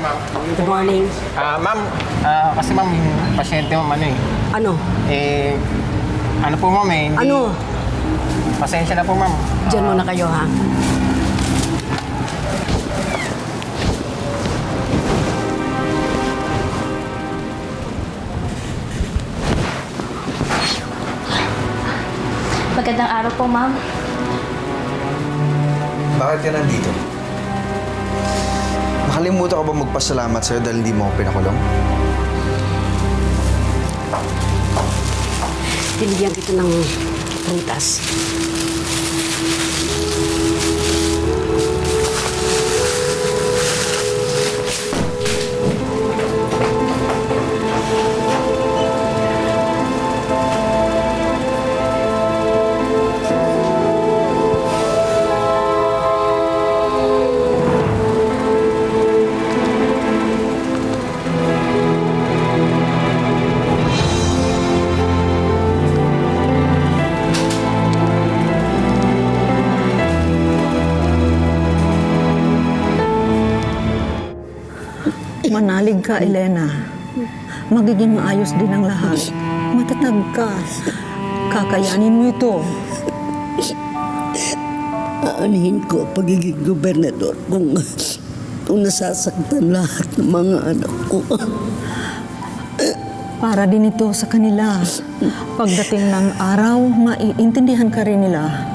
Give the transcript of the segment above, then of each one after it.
ma'am. Good morning. Ah, ma'am, ah, kasi ma'am, yung pasyente mo ano eh. Ano? Eh, ano po ma'am eh, hindi, Ano? pasensya na po ma'am. Diyan muna kayo, ha? Magandang araw po, ma'am. Bakit ka nandito? Nakalimutan ka ba magpasalamat sa'yo dahil hindi mo ako pinakulong? Binigyan kita ng prutas. Manalig ka, Elena. Magiging maayos din ang lahat. Matatag ka. Kakayanin mo ito. Aanihin ko pagiging gobernador kung, kung nasasaktan lahat ng mga anak ko. Para din ito sa kanila. Pagdating ng araw, maiintindihan ka rin nila.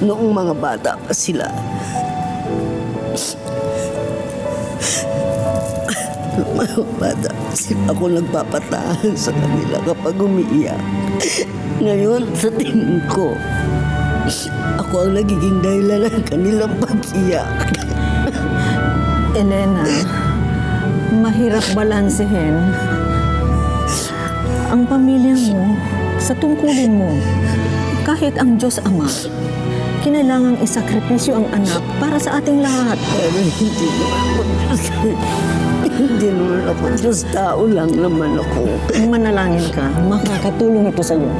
Noong mga bata pa sila, bata pa sila, ako nagpapatahan sa kanila kapag umiiyak. Ngayon, sa tingin ko, ako ang nagiging dahilan ng kanilang pag-iyak. Elena, mahirap balansehin ang pamilya mo sa tungkulin mo. Kahit ang Diyos Ama, kinailangang isakripisyo ang anak para sa ating lahat. Pero hindi naman ako. Hindi naman ako Diyos. Tao lang naman ako. Manalangin ka, makakatulong ito sa iyo.